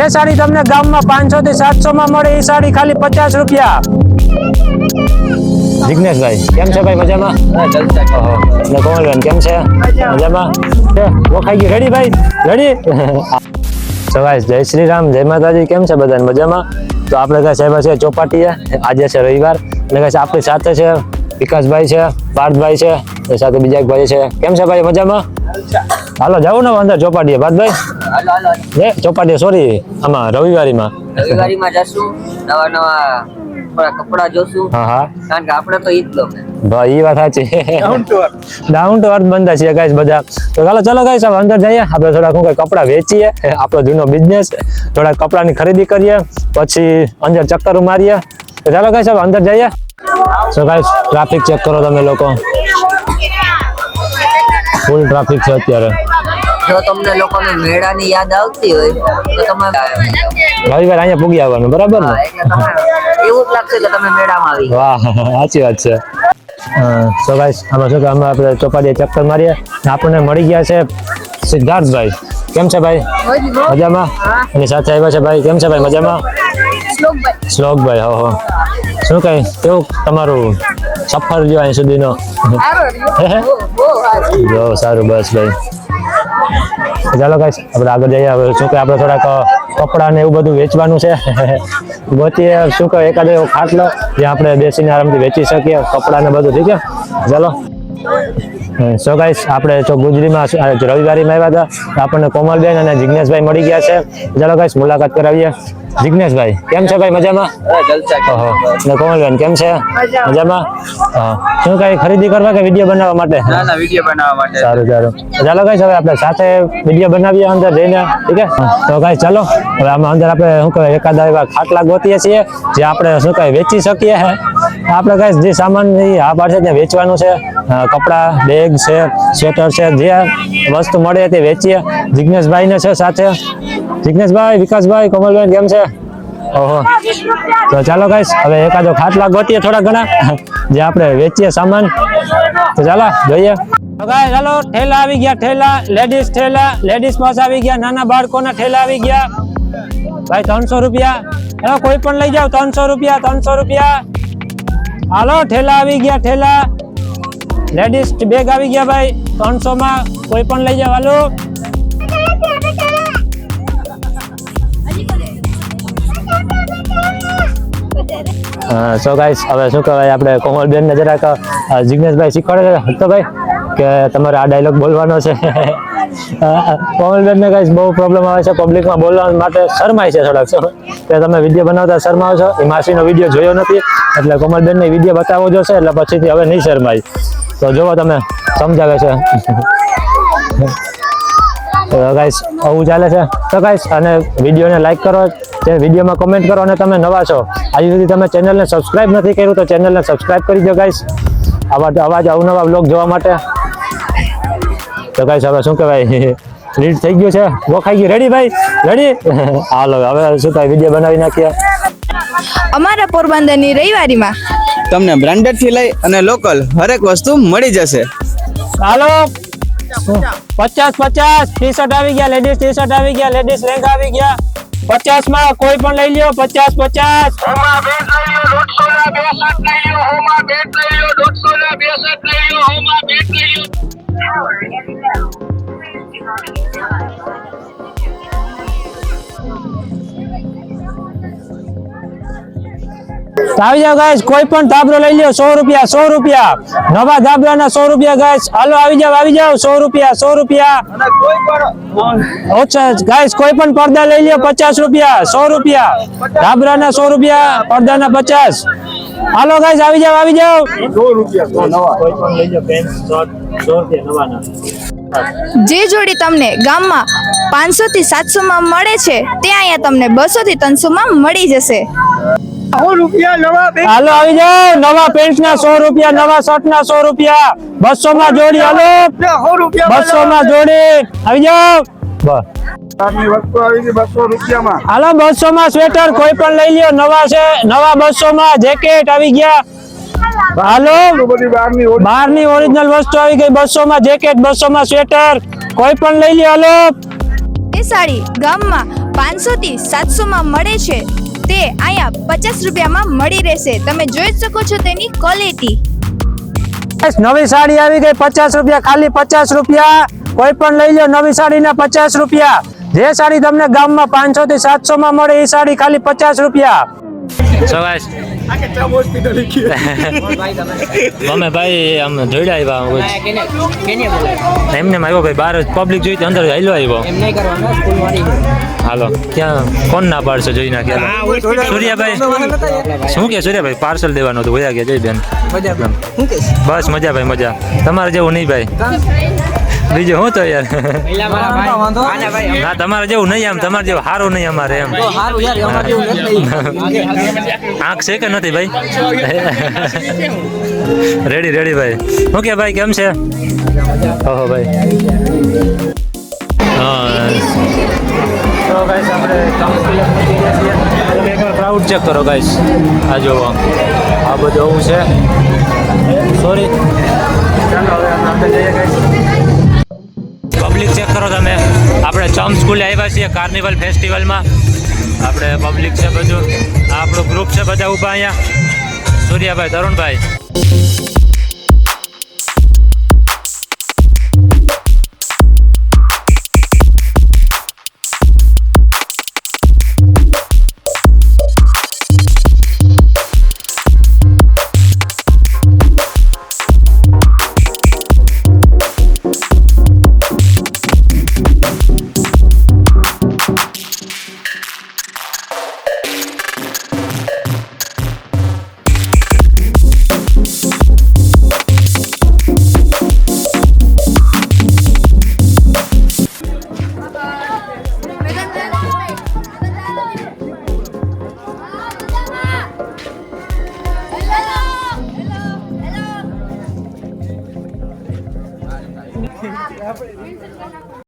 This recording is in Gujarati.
જે સાડી તમને ગામમાં પાંચસો થી સાતસો માં મળે એ સાડી ખાલી પચાસ રૂપિયા. જિગ્નેશભાઈ કેમ છે ભાઈ? મજામાં. અને કોમલબેન કેમ છે? મજામાં. વખાઈ ગયું. રેડી ભાઈ? રેડી so જય શ્રી રામ જય માતાજી. કેમ છે બધાને? મજામાં? તો આપણે કાંઈ સાહેબ છે ચોપાટીએ. આજે છે રવિવાર. અને કાંઈ આપણી સાથે છે વિકાસભાઈ છે પાર્થભાઈ છે એ સાથે બીજા એક ભાઈ છે. કેમ છે ભાઈ? મજામાં? હાલો જવું ને અંદર ચોપાટીએ. પાર્થભાઈ? હાલો હાલો. ને ચોપાટી સોરી આમાં રવિવારીમાં. રવિવારીમાં જશું નવા નવા થોડા કપડા જોશું. હા હા. કારણ કે આપણે તો ઈ જ ગમે. ભાઈ એ વાત સાચી. ડાઉન ટુ અર્થ બંધા છીએ ગાઈસ બધા. તો ચાલો ચલો ગાઈસ હવે અંદર જઈએ. આપણે થોડા શું કપડા વેચીએ. આપણો જૂનો બિઝનેસ થોડા કપડાની ખરીદી કરીએ. પછી અંદર ચક્કર મારીએ. તો ચાલો ગાઈસ હવે અંદર જઈએ. સો ગાઈસ ટ્રાફિક ચેક કરો તમે લોકો. ફૂલ ટ્રાફિક છે અત્યારે. જો તમને લોકોને મેળાની યાદ આવતી હોય તો તમારે રવિવાર અહીંયા પૂગી આવવાનું બરાબર ને? એવું જ લાગશે કે તમે મેળામાં આવી વાહ સાચી વાત છે. સો ગાઈસ આમાં શું કે અમે આપણે ચોપાડીએ ચક્કર મારીએ. આપણને મળી ગયા છે સિદ્ધાર્થભાઈ. કેમ છે ભાઈ? મજામાં? એની સાથે આવ્યા છે ભાઈ કેમ છે ભાઈ મજામાં? શ્લોકભાઈ હો હો. શું કઈ? કેવું તમારું સફર જો અહીં સુધીનો? સારું બસ ભાઈ. ચાલો ગાઈસ આપણે આગળ જઈએ. હવે શું કે આપણે થોડાક કપડા ને એવું બધું વેચવાનું છે. ગોતીએ, શું કહે એકાદ એવો ખાટલો જે આપણે બેસીને આરામથી વેચી શકીએ, કપડા ને બધું, ઠીક છે? ચાલો. સો ગાઈસ આપણે જો ગુજરીમાં રવિવારીમાં આવ્યા હતા. આપણને કોમલબેન અને જિજ્ઞેશભાઈ મળી ગયા છે. ચાલો ગાઈસ મુલાકાત કરાવીએ. જિજ્ઞેશભાઈ કેમ છે ભાઈ મજામાં? ને કોમલબેન કેમ છે? મજામાં. શું કઈ ખરીદી કરવા કે વીડિયો બનાવવા માટે? ના ના વીડિયો બનાવવા માટે. સારું સારું. ચાલો કઈ હવે આપણે સાથે વીડિયો બનાવીએ અંદર જઈને ઠીક છે? તો કઈ ચાલો. હવે આમાં અંદર આપણે શું કહેવાય એકાદા એવા ખાટલા ગોતીએ છીએ જે આપણે શું કહેવાય વેચી શકીએ હે. આપણે કઈ જે સામાન આ પાડશે ત્યાં વેચવાનું છે. કપડાં બેગ છે સ્વેટર છે જે વસ્તુ મળે તે વેચીએ. જિજ્ઞેશભાઈ ને છે સાથે. જિજ્ઞેશભાઈ વિકાસભાઈ કોમલબેન કેમ છે? ઓહો. તો ચાલો ગાઈસ હવે એકાદો ખાટલા ગોતીએ થોડા ઘણા, જે આપણે વેચીએ સામાન. તો ચાલો, જોઈએ. ચાલો ઠેલા આવી ગયા, ઠેલા લેડીઝ ઠેલા લેડીઝ પાસ આવી ગયા, નાના બાળકોના ઠેલા આવી ગયા. ભાઈ, ત્રણસો રૂપિયા. હવે કોઈ પણ લઈ જાવ ત્રણસો રૂપિયા ત્રણસો રૂપિયા. હાલો, ઠેલા આવી ગયા, ઠેલા. લેડીઝ બેગ આવી ગયા ભાઈ ત્રણસો કોઈ પણ લઈ જાવ હાલો. સો ગાઈસ હવે શું કહેવાય, આપણે કોમલબેનને જરાક જિગ્નેશભાઈ શીખવાડે છે તો ભાઈ, કે તમારે આ ડાયલોગ બોલવાનો છે. કોમલબેનને ગાઈસ બહુ પ્રોબ્લેમ આવે છે પબ્લિકમાં બોલવા માટે, શરમાય છે થોડાક કે તમે વીડિયો બનાવતા શરમાવો છો? એ માસીનો વીડિયો જોયો નથી, એટલે કોમલબેનને વીડિયો બતાવવો જોશે, એટલે પછીથી હવે નહીં શરમાય. તો જોવો તમે, સમજાવે છે. તો ગાઈસ આવું ચાલે છે. તો ગાઈસ અને વિડીયોને લાઈક કરો તે વિડીયોમાં કમેન્ટ કરો અને તમે નવા છો. હજી સુધી તમે ચેનલને સબસ્ક્રાઈબ નથી કર્યું તો ચેનલને સબસ્ક્રાઈબ કરી દો ગાઈસ આવા અવાજ અવનવા બ્લોગ જોવા માટે. તો ગાઈસ હવે શું કહેવાય? રીડ થઈ ગયું છે. વખાઈ ગયું. રેડી ભાઈ? રેડી હાલો હવે શું કહેવાય વીડિયો બનાવી નાખીએ. અમારા પોરબંદરની રવિવારીમાં તમને બ્રાન્ડેડથી લઈ અને લોકલ હરેક વસ્તુ મળી જશે. હાલો. પચાસ પચાસ. ટી શર્ટ આવી ગયા લેડીઝ ટી શર્ટ આવી ગયા લેડીઝ લેંગા આવી ગયા. પચાસમાં કોઈ પણ લઈ લ્યો પચાસ પચાસ. તો આવી જાઓ ગાઈસ કોઈ પણ ધાબરો લઈ લ્યો સો રૂપિયા સો રૂપિયા. નવા ધાબરાના સો રૂપિયા ગાઈસ હાલો આવી જાઓ આવી જાઓ સો રૂપિયા સો રૂપિયા. ઓછા ગાઈસ કોઈ પણ પડદા લઈ લ્યો પચાસ રૂપિયા સો રૂપિયા. ધાબરાના સો રૂપિયા પડદાના પચાસ. હાલો ગાઈસ આવી જાઓ આવી કોઈ પણ લઈ શર્ટ સો રૂપિયા નવાના. જે જોડી તમને ગામમાં પાંચસો થી સાતસો માં મળે છે ત્યાં અહીંયા તમને બસો થી ત્રણસો માં મળી જશે. હાલો આવી જાઓ. નવા પેન્ટ ના સો રૂપિયા નવા શર્ટ ના સો રૂપિયા. બસો માં જોડી હાલો. બસો માં જોડી. આવી જાઓ. બસ. ની વસ્તુ આવી ગઈ બસો રૂપિયામાં. હાલો બસો માં સ્વેટર કોઈ પણ લઈ લ્યો. નવા છે નવા બસો માં જેકેટ આવી ગયા. હાલો. બહારની ઓરિજિનલ વસ્તુ આવી ગઈ. બસો માં જેકેટ બસો માં સ્વેટર. કોઈ પણ લઈ લ્યો. હાલો. એ સાડી ગામમાં પાંચસો થી સાતસો માં મળે છે. તે અહીંયા પચાસ રૂપિયામાં મળી રહેશે. તમે જોઈ શકો છો તેની ક્વોલિટી નવી સાડી આવી ગઈ, પચાસ રૂપિયા, ખાલી પચાસ રૂપિયા. કોઈ પણ લઈ લો, નવી સાડીના પચાસ રૂપિયા. જે સાડી તમને ગામમાં પાંચસો થી સાતસો માં મળે, એ સાડી ખાલી પચાસ રૂપિયા. અમે ભાઈ આમ જોડ્યા આવ્યા એમને આવ્યો ભાઈ બહાર પબ્લિક જોઈ અંદર હાલો આવ્યો. હાલો ક્યાં કોણ ના પાડશે જોઈ નાખ્યા સૂર્યાભાઈ. શું કે સૂર્યાભાઈ? પાર્સલ દેવાનું હતું વયા ગયા જઈ બેન. બસ મજા ભાઈ મજા. તમારે જેવું નહીં ભાઈ. બીજું શું તો યાર? ના તમારે જેવું નહીં આમ તમારે જેવું સારું નહીં અમારે એમ. આંખ છે કે નથી ભાઈ? રેડી રેડી ભાઈ. ઓકે કે ભાઈ કેમ છે? ઓહો ભાઈ. હા તો ગાઈસ આપણે એકવાર ક્રાઉડ ચેક કરો ગાઈસ આ જોવો આ બધું આવું છે. સોરી ચાલો હવે આપણે જઈએ ગાઈસ પબ્લિક ચેક કરો તમે. આપણે ચમ સ્કૂલે આવ્યા છીએ, કાર્નિવલ ફેસ્ટિવલમાં. આપણે પબ્લિક છે બધું. આપણું ગ્રુપ છે બધા ઊભા અહીંયા. સૂર્યાભાઈ, તરુણભાઈ.